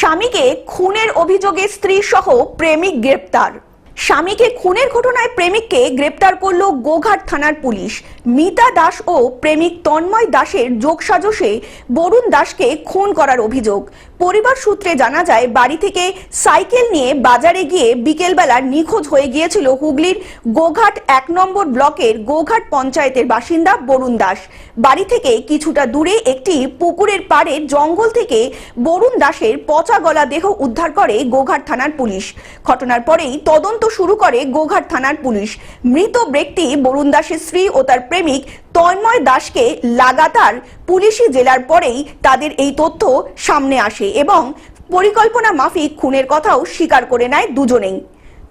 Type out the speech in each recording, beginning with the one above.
স্বামীকে খুনের অভিযোগে স্ত্রী সহ প্রেমিক গ্রেপ্তার। স্বামীকে খুনের ঘটনায় প্রেমিককে গ্রেপ্তার করল গোঘাট থানার পুলিশ। মিতা দাস ও প্রেমিক তন্ময় দাসের যোগসাজশে বরুণ দাসকে খুন করার অভিযোগ। পরিবার সূত্রে জানা যায়, বাড়ি থেকে সাইকেল নিয়ে বাজারে গিয়ে বিকেলবেলা নিখোঁজ হয়ে গিয়েছিল হুগলির গোঘাট এক নম্বর ব্লকের গোঘাট পঞ্চায়েতের বাসিন্দা বরুণ দাস। বাড়ি থেকে কিছুটা দূরে একটি পুকুরের পাড়ে জঙ্গল থেকে বরুণ দাসের পচা গলা দেহ উদ্ধার করে গোঘাট থানার পুলিশ। ঘটনার পরেই তদন্ত শুরু করে গোঘাট থানার পুলিশ। মৃত ব্যক্তি বরুণ দাসের স্ত্রী ও তার প্রেমিক তন্ময় দাসকে লাগাতার পুলিশি জেলার পরেই তাদের এই তথ্য সামনে আসে এবং পরিকল্পনা মাফিক খুনের কথাও স্বীকার করে নেয় দুজনেই।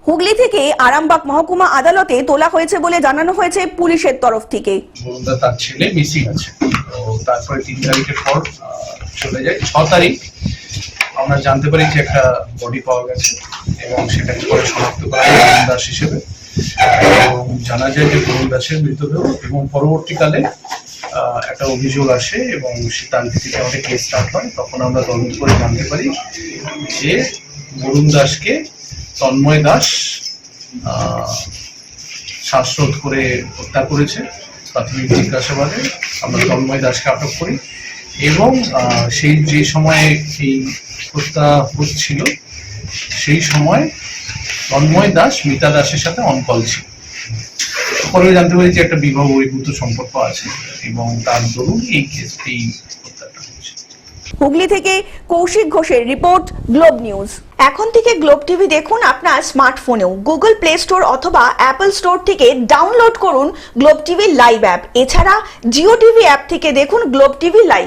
হুগলি থেকে আরামবাগ মহকুমা আদালতে তোলা হয়েছে বলে জানানো হয়েছে পুলিশের তরফ থেকে। তার ছেলে মিসিং আছে। তারপরে তিন তারিখের পর চলে যায়। ছ তারিখ, আমরা জানতে পারি যে একটা বডি পাওয়া গেছে এবং সেটাকে পরে শনাক্ত করা দাস হিসেবে। জানা যায় যে বরুণ দাসের মৃতদেহ এবং পরবর্তীকালে একটা অভিযোগ আসে এবং সে তার ভিত্তিতে আমাদের কেস স্টার্ট হয়, তখন আমরা তদন্ত করে জানতে পারি যে বরুণ দাসকে তন্ময় দাস শ্বাসরোধ করে হত্যা করেছে প্রাথমিক জিজ্ঞাসাবাদে। আমরা তন্ময় দাসকে আটক করি এবং সেই যে সময়ে এই হত্যা হচ্ছিল, সেই সময় তন্ময় দাস মিতা দাসের সাথে অনকল ছিল। পরে জানতে পারি যে একটা বিবাহ বহির্ভূত সম্পর্ক আছে এবং তার দরুন এই কেস এই হত্যাটা হয়েছে। হুগলি থেকে কৌশিক ঘোষের রিপোর্ট, গ্লোব নিউজ। এখন থেকে গ্লোব টিভি দেখুন আপনার স্মার্টফোনেও। গুগল প্লে স্টোর অথবা অ্যাপল স্টোর থেকে ডাউনলোড করুন গ্লোব টিভি লাইভ অ্যাপ। এছাড়া জিও টিভি অ্যাপ থেকে দেখুন গ্লোব টিভি লাইভ।